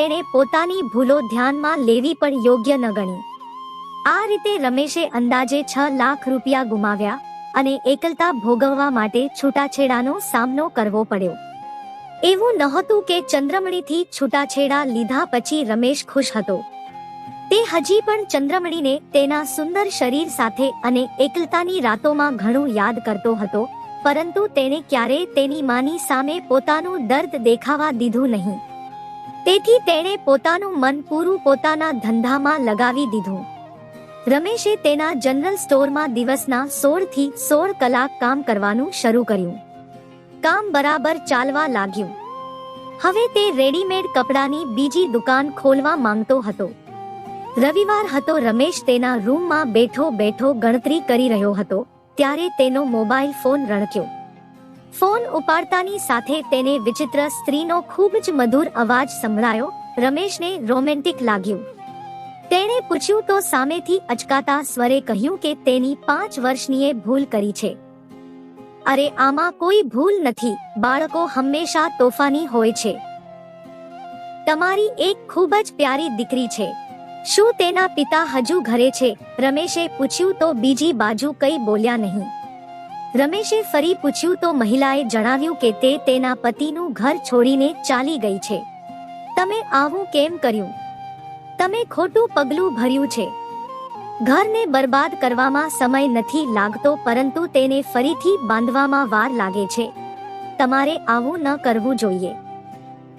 તેણે પોતાની ભૂલો ધ્યાનમાં લેવી પણ યોગ્ય ન ગણી. આ રીતે રમેશે અંદાજે છ લાખ રૂપિયા ગુમાવ્યા અને એકલતા ભોગવવા માટે છૂટાછેડાનો સામનો કરવો પડ્યો. એવું નહોતું કે ચંદ્રમણીથી છૂટાછેડા લીધા પછી રમેશ ખુશ હતો. તે હજી પણ ચંદ્રમણીને તેના સુંદર શરીર સાથે અને એકલતાની રાતોમાં ઘણું યાદ કરતો હતો, પરંતુ તેણે ક્યારેય તેની માની સામે પોતાનું દર્દ દેખાવા દીધું નહીં. તેથી તેણે પોતાનું મન પૂરું પોતાના ધંધામાં લગાવી દીધું. રમેશે તેના જનરલ સ્ટોરમાં દિવસના સોળથી સોળ કલાક કામ કરવાનું શરૂ કર્યું. કામ બરાબર ચાલવા લાગ્યું. હવે તે રેડીમેડ કપડાની બીજી દુકાન ખોલવા માંગતો હતો. રવિવાર હતો રમેશ તેના રૂમમાં બેઠો બેઠો ગણતરી કરી રહ્યો હતો, ત્યારે તેનો મોબાઈલ ફોન રણક્યો. ફોન ઉપાડતાની સાથે તેને વિચિત્ર સ્ત્રીનો ખૂબ જ મધુર અવાજ સંભળાયો. રમેશને રોમેન્ટિક લાગ્યું. તેણે પૂછ્યું તો સામેથી અચકાતા સ્વરે કહ્યું કે તેની પાંચ વર્ષનીએ ભૂલ કરી છે. અરે આમાં કોઈ ભૂલ નથી. બાળકો હંમેશા તોફાની હોય છે. તમારી એક ખૂબ જ પ્યારી દીકરી છે. શું તેના પિતા હજુ ઘરે છે? રમેશે પૂછ્યું તો બીજી બાજુ કઈ બોલ્યા નહીં. રમેશે ફરી પૂછ્યું તો મહિલાએ જણાવ્યું કે તે તેના પતિનું ઘર છોડીને ચાલી ગઈ છે. તમે આવું કેમ કર્યું? તમે ખોટું પગલું ભર્યું છે. ઘરને બરબાદ કરવામાં સમય નથી લાગતો પરંતુ તેને ફરીથી બાંધવામાં વાર લાગે છે. તમારે આવું ન કરવું જોઈએ.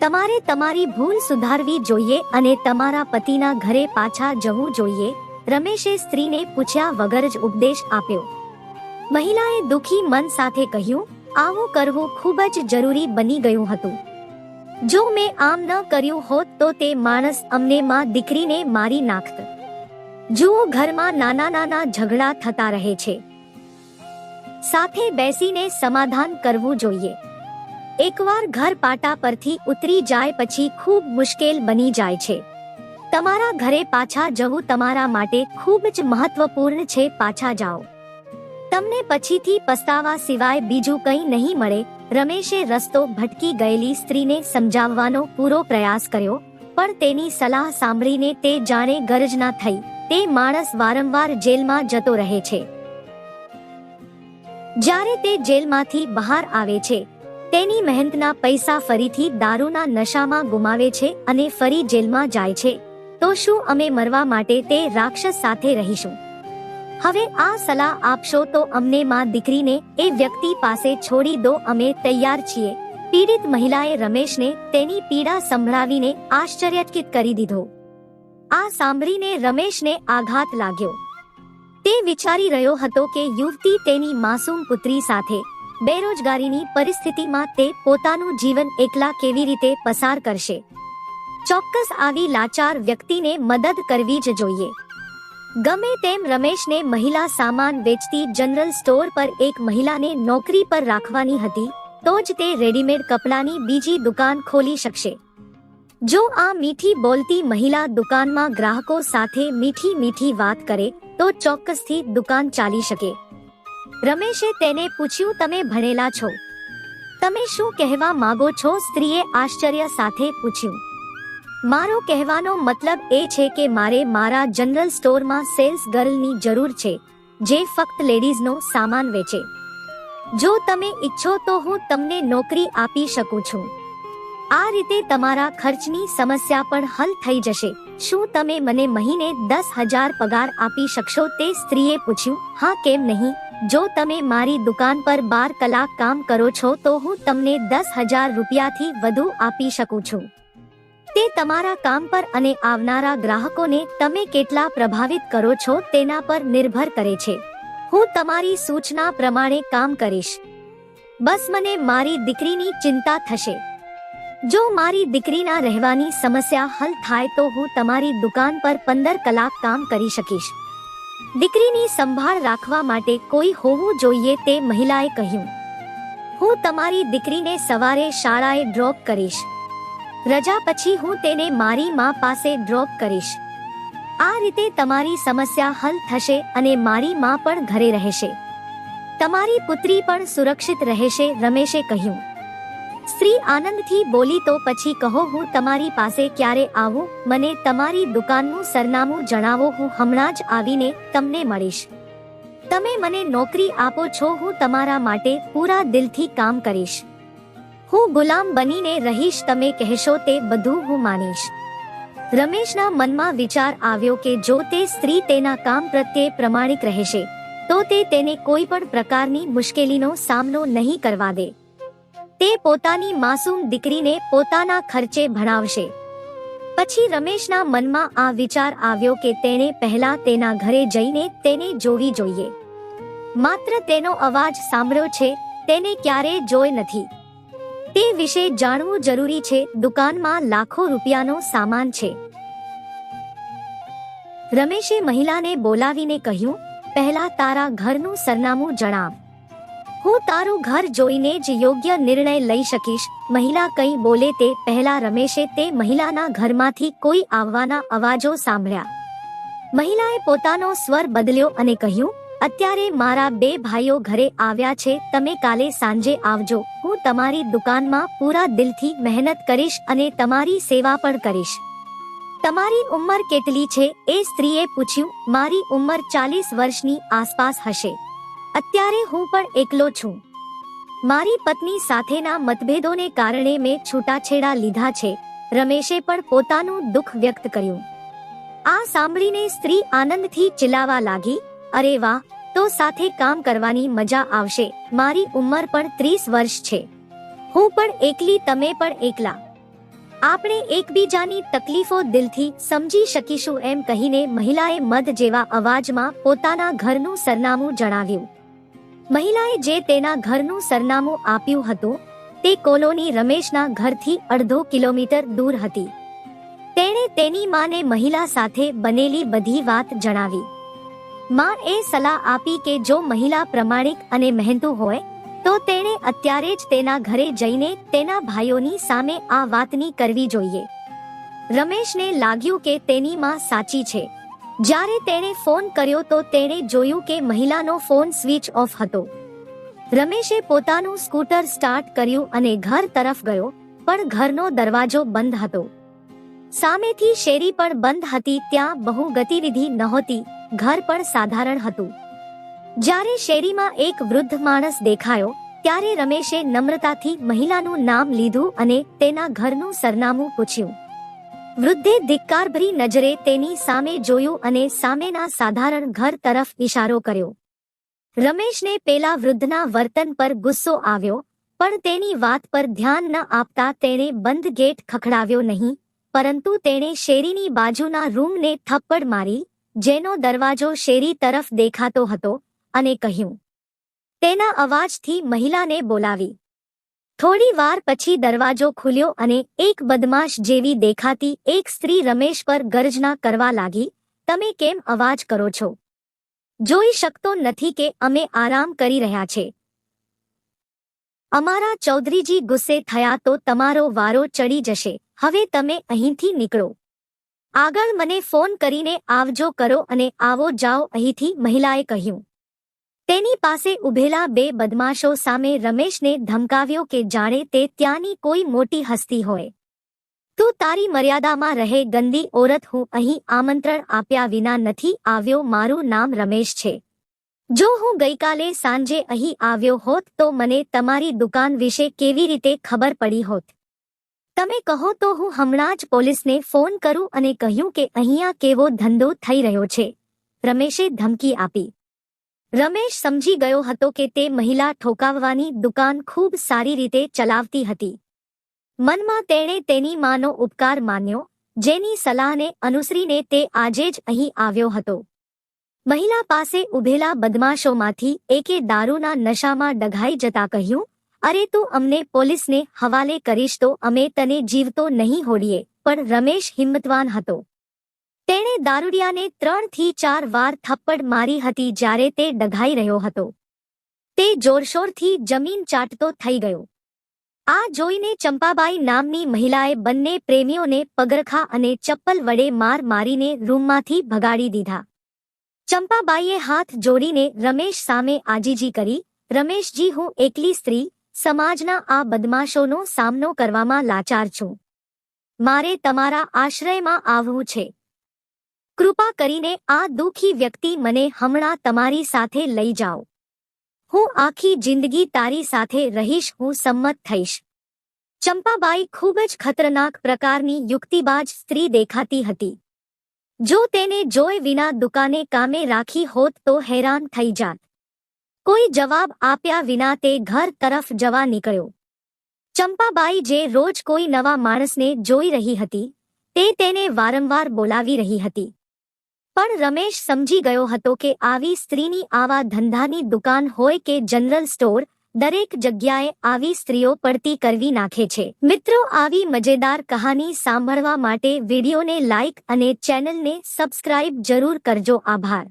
તમારે તમારી ભૂલ સુધારવી જોઈએ અને તમારા પતિના ઘરે પાછા જવું જોઈએ, રમેશે સ્ત્રીને પૂછ્યા વગર જ ઉપદેશ આપ્યો. મહિલાએ દુખી મન સાથે કહ્યું, આવું કરવું ખૂબ જ જરૂરી બની ગયું હતું. જો મેં આમ ન કર્યું હોત તો તે માણસ અમને માં દીકરીને મારી નાખત. જુઓ ઘરમાં નાના નાના ઝઘડા થતા રહે છે. સાથે બેસીને સમાધાન કરવું જોઈએ. એકવાર ઘર પાટા પરથી ઉતરી જાય પછી ખૂબ મુશ્કેલ બની જાય છે. તમારા ઘરે પાછા જવું તમારા માટે ખૂબ જ મહત્વપૂર્ણ છે. પાછા જાઓ. તમને પછીથી પસ્તાવા સિવાય બીજું કંઈ નહીં મળે. રમેશે રસ્તો ભટકી ગયેલી સ્ત્રીને સમજાવવાનો પૂરો પ્રયાસ કર્યો, પણ તેની સલાહ સાંભળીને તે જાણે ગરજના થઈ. તે માણસ વારંવાર જેલમાં જતો રહે છે. જ્યારે તે જેલમાંથી બહાર આવે છે, તેની મહેનતના પૈસા ફરીથી દારૂના નશામાં ગુમાવે છે અને ફરી જેલમાં જાય છે, તો શું અમે મરવા માટે તે રાક્ષસ સાથે રહીશું? હવે આ સલાહ આપશો તો અમને માં દીકરીને એ વ્યક્તિ પાસે છોડી દો, અમે તૈયાર છીએ. પીડિત મહિલાએ રમેશને તેની પીડા સંભળાવીને આશ્ચર્યચકિત કરી દીધો. આ સાંભળીને રમેશને આઘાત લાગ્યો. તે વિચારી રહ્યો હતો કે યુવતી તેની માસૂમ પુત્રી સાથે બેરોજગારીની પરિસ્થિતિમાં તે પોતાનું જીવન એકલા કેવી રીતે પસાર કરશે? ચોક્કસ આવી લાચાર વ્યક્તિને મદદ કરવી જ જોઈએ. ગમે તેમ રમેશને મહિલા સામાન વેચતી જનરલ સ્ટોર પર એક મહિલાને નોકરી પર રાખવાની હતી, તો જ તે રેડીમેડ કપડાની બીજી દુકાન ખોલી શકશે. જો આ મીઠી બોલતી મહિલા દુકાનમાં ગ્રાહકો સાથે મીઠી મીઠી વાત કરે, તો ચોક્કસથી દુકાન ચાલી શકે. રમેશે તેને પૂછ્યું, તમે ભણેલા છો? તમે શું કહેવા માંગો છો? સ્ત્રીએ આશ્ચર્ય સાથે પૂછ્યું. મારો કહેવાનો મતલબ એ છે કે મારે મારા જનરલ સ્ટોરમાં સેલ્સ ગર્લની જરૂર છે, જે ફક્ત લેડીઝનો સામાન વેચે. જો તમે ઈચ્છો તો હું તમને નોકરી આપી શકું છું. આ રીતે તમારા ખર્ચની સમસ્યા પણ હલ થઈ જશે. શું તમે મને મહિને દસ હજાર પગાર આપી શકશો તે સ્ત્રીએ પૂછ્યું. હા, કેમ નહીં? જો તમે મારી દુકાન પર બાર કલાક કામ કરો છો તો હું તમને દસ હજાર રૂપિયાથી વધુ આપી શકું છું. તે તમારા કામ પર અને આવનારા ગ્રાહકોને તમે કેટલા પ્રભાવિત કરો છો તેના પર નિર્ભર કરે છે. હું તમારી સૂચના પ્રમાણે કામ કરીશ. બસ મને મારી દીકરીની ચિંતા થશે. જો મારી દીકરીના રહેવાની સમસ્યા હલ થાય તો હું તમારી દુકાન પર પંદર કલાક કામ કરી શકીશ. દીકરીની સંભાળ રાખવા માટે કોઈ હોવું જોઈએ તે મહિલાએ કહ્યું. હું તમારી દીકરીને સવારે શાળાએ ડ્રોપ કરીશ. રજા પછી હું તેને મારી મા પાસે ડ્રોપ કરીશ. આ રીતે તમારી સમસ્યા હલ થશે અને મારી મા પણ ઘરે રહેશે. તમારી પુત્રી પણ સુરક્ષિત રહેશે, રમેશે કહ્યું. સ્ત્રી આનંદથી બોલી તો પછી કહો હું તમારી પાસે ક્યારે આવું? મને તમારી દુકાનનું સરનામું જણાવો, હું હમણાં જ આવીને તમને મળીશ. તમે મને નોકરી આપો છો, હું તમારા માટે પૂરા દિલથી કામ કરીશ. હું ગુલામ બનીને રહીશ, તમે કહેશો તે બધું હું માનીશ. રમેશના મનમાં વિચાર આવ્યો કે જો તે સ્ત્રી તેના કામ પ્રત્યે પ્રમાણિક રહેશે, તો તે તેને કોઈ પણ પ્રકારની મુશ્કેલીનો સામનો નહીં કરવા દે. તે પોતાની માસૂમ દીકરીને પોતાના ખર્ચે ભણાવશે. પછી રમેશના મનમાં આ વિચાર આવ્યો કે તેણે પહેલા તેના ઘરે જઈને તેને જોવી જોઈએ. માત્ર તેનો અવાજ સાંભળ્યો છે, તેને ક્યારેય જોઈ નથી. તે વિશે જાણવું જરૂરી છે. દુકાનમાં લાખો રૂપિયાનો સામાન છે. રમેશે મહિલાને બોલાવીને કહ્યું, પહેલા તારા ઘરનું સરનામું જણાવ. હું તારું ઘર જોઈને જ યોગ્ય નિર્ણય લઈ શકીશ. મહિલા કંઈ બોલે તે પહેલા રમેશે તે મહિલાના ઘરમાંથી કોઈ આવવાના અવાજો સાંભળ્યા. મહિલાએ પોતાનો સ્વર બદલ્યો અને કહ્યું અત્યારે મારા બે ભાઈઓ ઘરે આવ્યા છે, તમે કાલે સાંજે આવજો. હું તમારી દુકાનમાં પૂરા દિલથી મહેનત કરીશ અને તમારી સેવા પણ કરીશ. તમારી ઉંમર કેટલી છે? એ સ્ત્રીએ પૂછ્યું. મારી ઉંમર ચાલીસ વર્ષની આસપાસ હશે. અત્યારે હું પણ એકલો છું. મારી પત્ની સાથેના મતભેદોને કારણે મેં છૂટાછેડા લીધા છે. રમેશે પણ પોતાનું દુઃખ વ્યક્ત કર્યું. આ સાંભળીને સ્ત્રી આનંદથી ચિલાવા લાગી. અરે વાહ, તો સાથે કામ કરવાની મજા આવશે. મારી ઉંમર પણ ત્રીસ વર્ષ છે. હું પણ એકલી, તમે પણ એકલા. આપણે એકબીજાની તકલીફો દિલથી સમજી શકીશું એમ કહીને મહિલાએ મધ જેવા અવાજમાં પોતાના ઘરનું સરનામું જણાવ્યું. મહિલાએ જે તેના ઘરનું સરનામું આપ્યું હતું, તે કોલોની રમેશના ઘરથી અડધો કિલોમીટર દૂર હતી. તેણે તેની માને મહિલા સાથે બનેલી બધી વાત જણાવી. માં એ સલાહ આપી કે જો મહિલા પ્રમાણિક અને મહેનતુ હોય, તો તેણે અત્યારે જ તેના ઘરે જઈને તેના ભાઈઓની સામે આ વાતની કરવી જોઈએ. રમેશને લાગ્યું કે તેની માં સાચી છે. જ્યારે તેણે ફોન કર્યો તો તેણે જોયું કે મહિલાનો ફોન સ્વિચ ઓફ હતો. રમેશે પોતાનું સ્કૂટર સ્ટાર્ટ કર્યું અને ઘર તરફ ગયો, પણ ઘરનો દરવાજો બંધ હતો. સામેથી શેરી પણ બંધ હતી, ત્યાં બહુ ગતિવિધિ નહોતી ઘર પણ સાધારણ હતું. જ્યારે શેરીમાં એક વૃદ્ધ માણસ દેખાયો, ત્યારે રમેશે નમ્રતાથી મહિલાનું નામ લીધું અને તેના ઘરનું સરનામું પૂછ્યું. વૃદ્ધે ધિક્કારભરી નજરે તેની સામે જોયું અને સામેના સાધારણ ઘર તરફ ઇશારો કર્યો. રમેશને પેલા વૃદ્ધના વર્તન પર ગુસ્સો આવ્યો, પણ તેની વાત પર ધ્યાન ન આપતા તેણે બંધ ગેટ ખખડાવ્યો નહીં, પરંતુ તેણે શેરીની બાજુના રૂમને થપ્પડ મારી જેનો દરવાજો શેરી તરફ દેખાતો હતો અને કહ્યું, તેના અવાજથી મહિલાને બોલાવી. થોડી વાર પછી દરવાજો ખુલ્યો અને એક બદમાશ જેવી દેખાતી એક સ્ત્રી રમેશ પર ગર્જના કરવા લાગી, તમે કેમ અવાજ કરો છો? જોઈ શકતો નથી કે અમે આરામ કરી રહ્યા છે. અમારા ચૌધરીજી ગુસ્સે થયા તો તમારો વારો ચડી જશે. હવે તમે અહીંથી નીકળો. આગળ મને ફોન કરીને આવજો કરો અને આવો જાઓ, અહીંથી મહિલાએ કહ્યું. તેની પાસે ઉભેલા બે બદમાશો સામે રમેશને ધમકાવ્યો કે જાણે તે ત્યાંની કોઈ મોટી હસ્તી હોય. તું તારી મર્યાદામાં રહે, ગંદી ઓરત, હું અહીં આમંત્રણ આપ્યા વિના નથી આવ્યો, મારું નામ રમેશ છે. જો હું ગઈકાલે સાંજે અહીં આવ્યો હોત તો મને તમારી દુકાન વિશે કેવી રીતે ખબર પડી હોત? તમે કહો તો હું હમણાં જ પોલીસને ફોન કરું અને કહ્યું કે અહીંયા કેવો ધંધો થઈ રહ્યો છે. રમેશે ધમકી આપી. રમેશ સમજી ગયો હતો કે તે મહિલા ઠોકાવવાની દુકાન ખૂબ સારી રીતે ચલાવતી હતી. મનમાં તેણે તેની માનો ઉપકાર માન્યો, જેની સલાહને અનુસરીને તે આજે જ અહીં આવ્યો હતો. મહિલા પાસે ઉભેલા બદમાશોમાંથી એકે દારૂના નશામાં ડઘાઈ જતા કહ્યું અરે તું અમને પોલીસને હવાલે કરીશ તો અમે તને જીવતો નહીં હોડીએ, પણ રમેશ હિંમતવાન હતો. તેણે દારૂડિયાને ત્રણથી ચાર વાર થપ્પડ મારી હતી જ્યારે તે ડઘાઈ રહ્યો હતો. તે જોરશોરથી જમીન ચાટતો થઈ ગયો. આ જોઈને ચંપાબાઈ નામની મહિલાએ બંને પ્રેમીઓને પગરખા અને ચપ્પલ વડે માર મારીને રૂમમાંથી ભગાડી દીધા. ચંપાબાઈએ હાથ જોડીને રમેશ સામે આજીજી કરી, રમેશજી, હું એકલી સ્ત્રી સમાજના આ બદમાશોનો સામનો કરવામાં લાચાર છું. મારે તમારા આશ્રયમાં આવવું છે. કૃપા કરીને આ દુઃખી વ્યક્તિ મને હમણાં તમારી સાથે લઈ જાઓ. હું આખી જિંદગી તારી સાથે રહીશ, હું સંમત થઈશ. ચંપાબાઈ ખૂબ જ ખતરનાક પ્રકારની યુક્તિબાજ સ્ત્રી દેખાતી હતી. જો તેને જોઈ વિના દુકાને કામે રાખી હોત તો હેરાન થઈ જાત. કોઈ જવાબ આપ્યા વિના તે ઘર તરફ જવા નીકળ્યો. ચંપાબાઈ જે રોજ કોઈ નવા માણસને જોઈ રહી હતી, તે તેને વારંવાર બોલાવી રહી હતી. પણ રમેશ સમજી ગયો હતો કે આવી સ્ત્રીની આવા ધંધાની દુકાન હોય કે જનરલ સ્ટોર, દરેક જગ્યાએ આવી સ્ત્રીઓ પડતી કરવી નાખે છે. મિત્રો, આવી મજેદાર કહાની સાંભળવા માટે વિડીયોને લાઇક અને ચેનલને સબસ્ક્રાઇબ જરૂર કરજો. આભાર.